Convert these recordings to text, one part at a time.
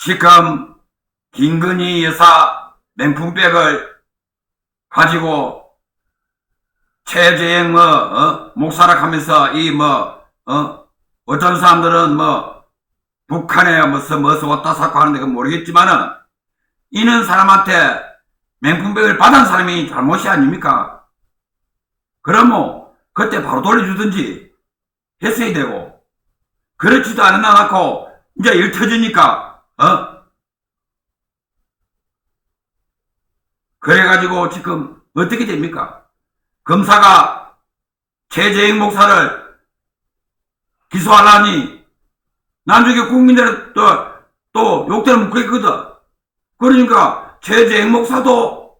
지금 김건희 여사 명품백을 가지고 최재형 뭐 어? 목사락 하면서 이뭐 어? 어떤 사람들은 뭐 북한에 무슨 무슨 왔다 사고 하는데 그건 모르겠지만은 이는 사람한테 명품백을 받은 사람이 잘못이 아닙니까? 뭐 그때 바로 돌려주든지 했어야 되고 그렇지도 않나 갖고 이제 일 터지니까 어? 그래가지고 지금 어떻게 됩니까? 검사가 최재형 목사를 기소하려니 나중에 국민들은 또, 또 욕대를 묻겠거든. 그러니까 최재형 목사도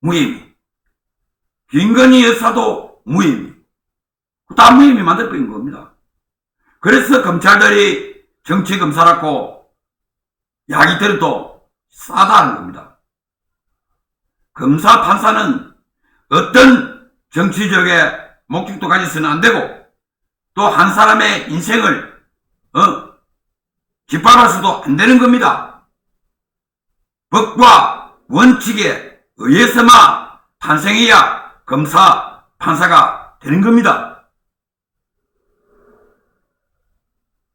무혐의. 김건희 여사도 무혐의. 다 무혐의 만들어버린 겁니다. 그래서 검찰들이 정치검사라고 야기들을 또 싸다는 겁니다. 검사, 판사는 어떤 정치적의 목적도 가져서는 안 되고 또 한 사람의 인생을 어 짓밟아서도 안 되는 겁니다. 법과 원칙에 의해서만 탄생해야 검사, 판사가 되는 겁니다.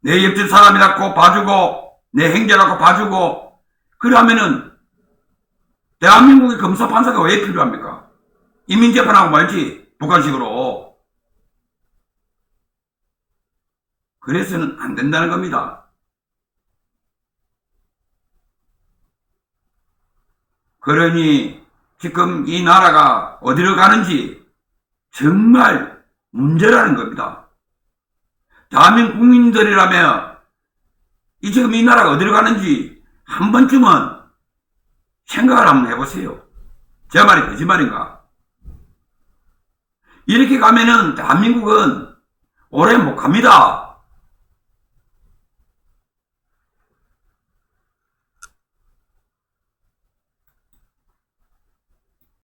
내 옆집 사람이라고 봐주고 내 행제라고 봐주고 그러면은 대한민국의 검사, 판사가 왜 필요합니까? 이민 재판하고 말지 북한식으로 그래서는 안 된다는 겁니다. 그러니 지금 이 나라가 어디로 가는지 정말 문제라는 겁니다. 대한민국 국민들이라면 이 지금 이 나라가 어디로 가는지 한 번쯤은 생각을 한번 해보세요. 제 말이 거짓말인가? 이렇게 가면은 대한민국은 오래 못 갑니다.